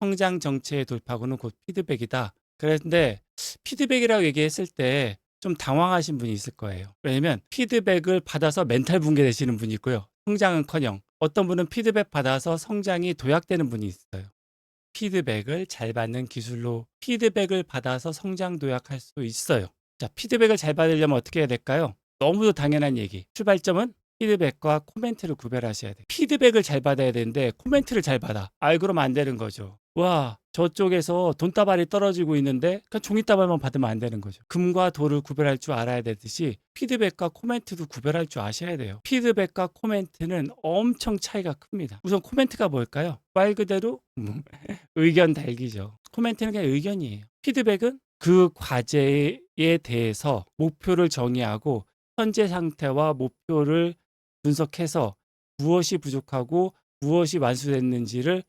성장 정체의 돌파구는 곧 피드백이다. 그런데 피드백이라고 얘기했을 때 좀 당황하신 분이 있을 거예요. 왜냐면 피드백을 받아서 멘탈 붕괴되시는 분이 있고요. 성장은커녕 어떤 분은 피드백 받아서 성장이 도약되는 분이 있어요. 피드백을 잘 받는 기술로 피드백을 받아서 성장 도약할 수 있어요. 자, 피드백을 잘 받으려면 어떻게 해야 될까요? 너무도 당연한 얘기. 출발점은 피드백과 코멘트를 구별하셔야 돼요. 피드백을 잘 받아야 되는데 코멘트를 잘 받아. 아, 그러면 안 되는 거죠. 와, 저쪽에서 돈다발이 떨어지고 있는데 그냥 종이다발만 받으면 안 되는 거죠. 금과 돌을 구별할 줄 알아야 되듯이 피드백과 코멘트도 구별할 줄 아셔야 돼요. 피드백과 코멘트는 엄청 차이가 큽니다. 우선 코멘트가 뭘까요? 말 그대로 음, 의견 달기죠. 코멘트는 그냥 의견이에요. 피드백은 그 과제에 대해서 목표를 정의하고 현재 상태와 목표를 분석해서 무엇이 부족하고 무엇이 완수됐는지를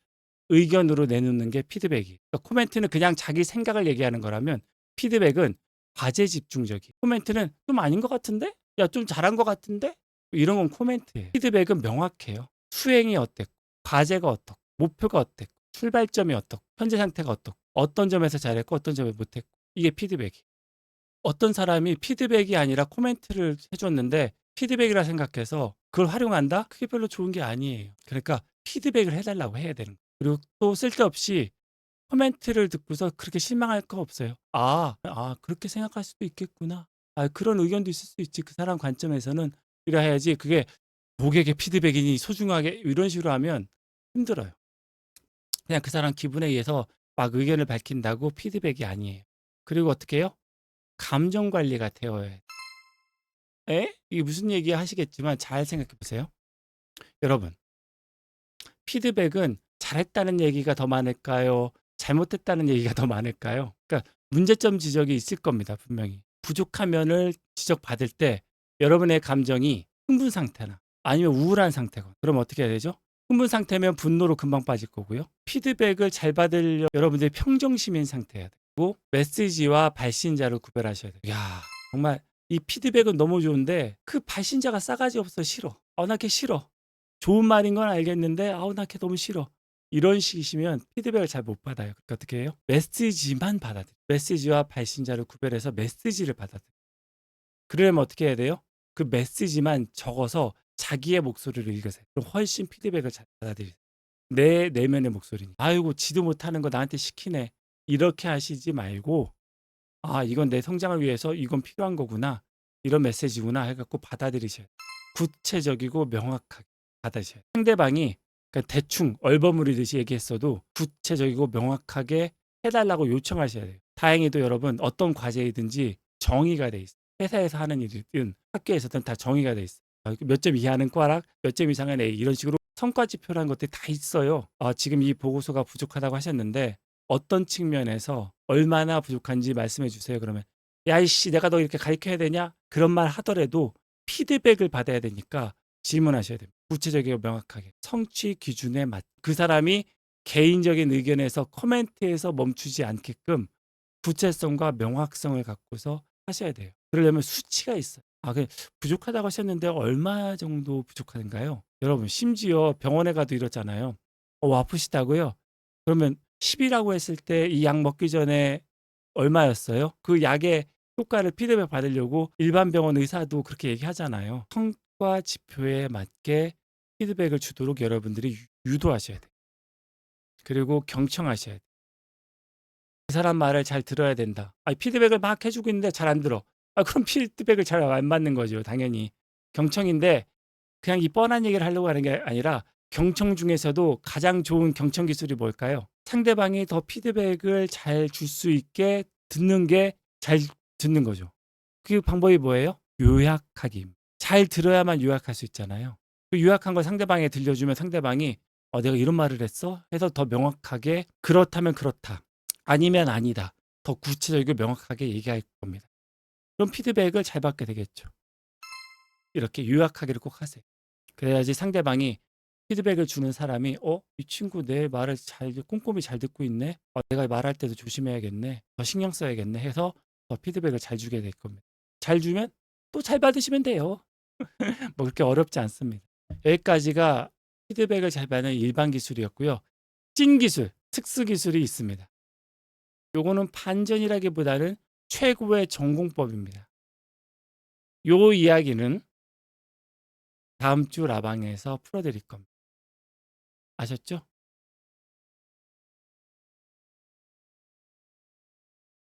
의견으로 내놓는 게 피드백이. 그러니까 코멘트는 그냥 자기 생각을 얘기하는 거라면 피드백은 과제 집중적이. 코멘트는 좀 아닌 것 같은데? 야, 좀 잘한 것 같은데? 이런 건 코멘트예요. 피드백은 명확해요. 수행이 어땠고, 과제가 어떻고, 목표가 어땠고, 출발점이 어떻고, 현재 상태가 어떻고, 어떤 점에서 잘했고, 어떤 점에 못했고. 이게 피드백이. 어떤 사람이 피드백이 아니라 코멘트를 해줬는데 피드백이라 생각해서 그걸 활용한다? 그게 별로 좋은 게 아니에요. 그러니까 피드백을 해달라고 해야 되는 거예요. 그리고 또 쓸데없이 코멘트를 듣고서 그렇게 실망할 거 없어요. 아, 아, 그렇게 생각할 수도 있겠구나. 아, 그런 의견도 있을 수 있지. 그 사람 관점에서는 이라 해야지. 그게 고객의 피드백이니 소중하게 이런 식으로 하면 힘들어요. 그냥 그 사람 기분에 의해서 막 의견을 밝힌다고 피드백이 아니에요. 그리고 어떻게 해요? 감정 관리가 되어야 해. 에? 이게 무슨 얘기 하시겠지만 잘 생각해 보세요. 여러분, 피드백은 잘했다는 얘기가 더 많을까요? 잘못했다는 얘기가 더 많을까요? 그러니까 문제점 지적이 있을 겁니다, 분명히. 부족한 면을 지적받을 때 여러분의 감정이 흥분 상태나 아니면 우울한 상태건 그럼 어떻게 해야 되죠? 흥분 상태면 분노로 금방 빠질 거고요. 피드백을 잘 받으려 여러분들이 평정심인 상태여야 되고 메시지와 발신자를 구별하셔야 돼요. 야, 정말 이 피드백은 너무 좋은데 그 발신자가 싸가지 없어 싫어. 어, 나걔 싫어. 좋은 말인 건 알겠는데 아우 나 걔 너무 싫어. 이런 식이시면 피드백을 잘 못 받아요. 그러니까 어떻게 해요? 메시지만 받아들여. 메시지와 발신자를 구별해서 메시지를 받아들여. 그러려면 어떻게 해야 돼요? 그 메시지만 적어서 자기의 목소리를 읽으세요. 그럼 훨씬 피드백을 잘 받아들이세요. 내 내면의 목소리니. 아이고 지도 못하는 거 나한테 시키네. 이렇게 하시지 말고 아 이건 내 성장을 위해서 이건 필요한 거구나. 이런 메시지구나 해갖고 받아들이셔야 돼요. 구체적이고 명확하게 돼요. 상대방이 그러니까 대충 얼버무리듯이 얘기했어도 구체적이고 명확하게 해달라고 요청하셔야 돼요. 다행히도 여러분 어떤 과제이든지 정의가 돼 있어요. 회사에서 하는 일이든 학교에서든 다 정의가 돼 있어요. 몇 점 이하는 꽈락, 몇 점 이상은 A 이런 식으로 성과 지표라는 것들이 다 있어요. 아, 지금 이 보고서가 부족하다고 하셨는데 어떤 측면에서 얼마나 부족한지 말씀해 주세요. 그러면 야이씨 내가 너 이렇게 가르쳐야 되냐? 그런 말 하더라도 피드백을 받아야 되니까 질문하셔야 됩니다. 구체적이고 명확하게 성취 기준에 맞. 그 사람이 개인적인 의견에서 코멘트에서 멈추지 않게끔 구체성과 명확성을 갖고서 하셔야 돼요. 그러려면 수치가 있어요. 아, 그 부족하다고 하셨는데 얼마 정도 부족한가요? 여러분 심지어 병원에 가도 이렇잖아요. 어, 아프시다고요? 그러면 10이라고 했을 때 이 약 먹기 전에 얼마였어요? 그 약의 효과를 피드백 받으려고 일반 병원 의사도 그렇게 얘기하잖아요. 성 과 지표에 맞게 피드백을 주도록 여러분들이 유- 유도하셔야 돼요. 그리고 경청하셔야 돼요. 그 사람 말을 잘 들어야 된다. 아, 피드백을 막 해주고 있는데 잘 안 들어. 아, 그럼 피드백을 잘 안 받는 거죠. 당연히. 경청인데 그냥 이 뻔한 얘기를 하려고 하는 게 아니라 경청 중에서도 가장 좋은 경청 기술이 뭘까요? 상대방이 더 피드백을 잘 줄 수 있게 듣는 게 잘 듣는 거죠. 그 방법이 뭐예요? 요약하기. 잘 들어야만 요약할 수 있잖아요. 그 요약한 걸 상대방에 들려주면 상대방이 어, 내가 이런 말을 했어? 해서 더 명확하게 그렇다면 그렇다. 아니면 아니다. 더 구체적이고 명확하게 얘기할 겁니다. 그럼 피드백을 잘 받게 되겠죠. 이렇게 요약하기를 꼭 하세요. 그래야지 상대방이 피드백을 주는 사람이 어? 이 친구 내 말을 잘 꼼꼼히 잘 듣고 있네. 어, 내가 말할 때도 조심해야겠네. 더 신경 써야겠네 해서 더 피드백을 잘 주게 될 겁니다. 잘 주면 또 잘 받으시면 돼요. 뭐 그렇게 어렵지 않습니다. 여기까지가 피드백을 잘 받는 일반 기술이었고요. 찐 기술, 특수 기술이 있습니다. 요거는 반전이라기보다는 최고의 전공법입니다. 요 이야기는 다음 주 라방에서 풀어드릴 겁니다. 아셨죠?